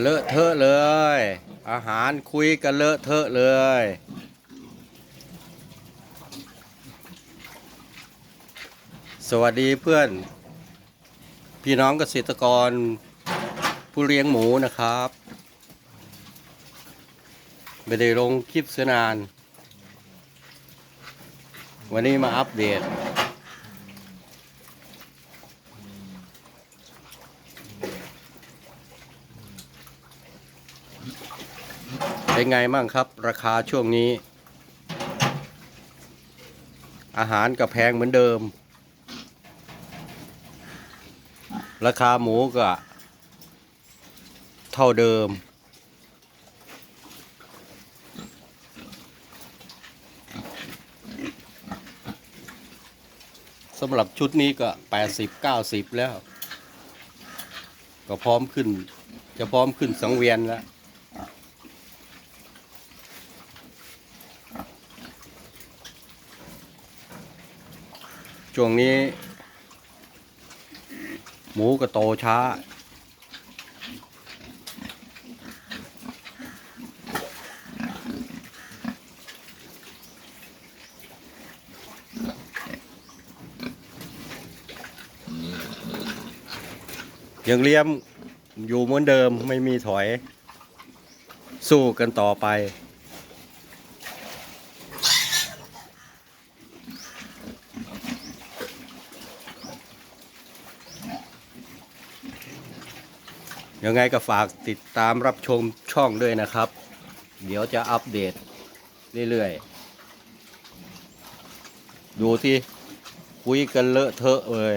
เลอะเทอะเลย อาหารคุยกันเลอะเทอะเลย สวัสดีเพื่อน พี่น้องเกษตรกรผู้เลี้ยงหมูนะครับ ไม่ได้ลงคลิปเสียนาน วันนี้มาอัปเดต เป็นไงมั่งครับ ราคาช่วงนี้ อาหารก็แพงเหมือนเดิม ราคาหมูก็เท่าเดิม สำหรับชุดนี้ก็ 80 90 แล้ว ก็พร้อมขึ้น จะพร้อมขึ้นสังเวียนแล้ว ช่วงนี้ หมูก็โตช้า ยังเลี้ยมอยู่เหมือนเดิมไม่มีถอย สู้กันต่อไป ยังไงก็ฝากติดตามรับชมช่องด้วยนะครับ เดี๋ยวจะอัปเดตเรื่อยๆ ดูที่คุยกันเลอะเทอะเลย